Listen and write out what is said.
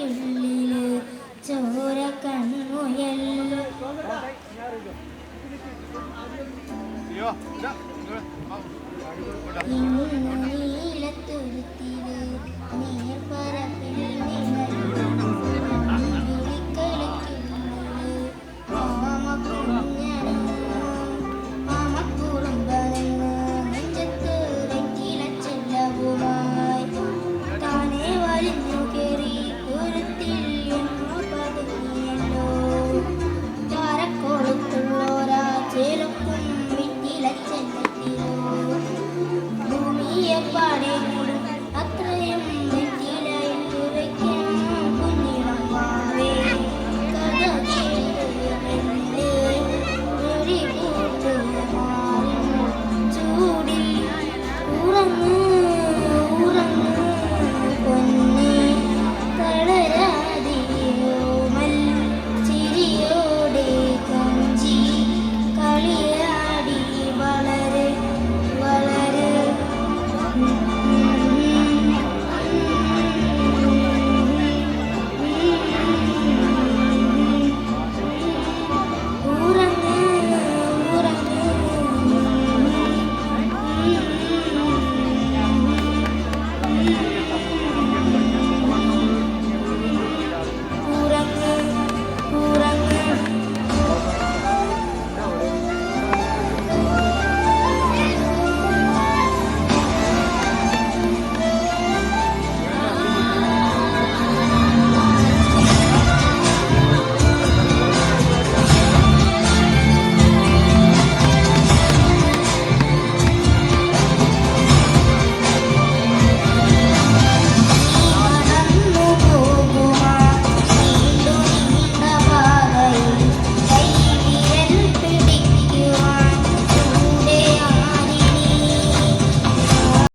കണ്ണുകൾക്കുള്ളിൽ ചോര കണ്ണുയൽ. ഇന്നു നീലത്തുരുത്തിൽ You.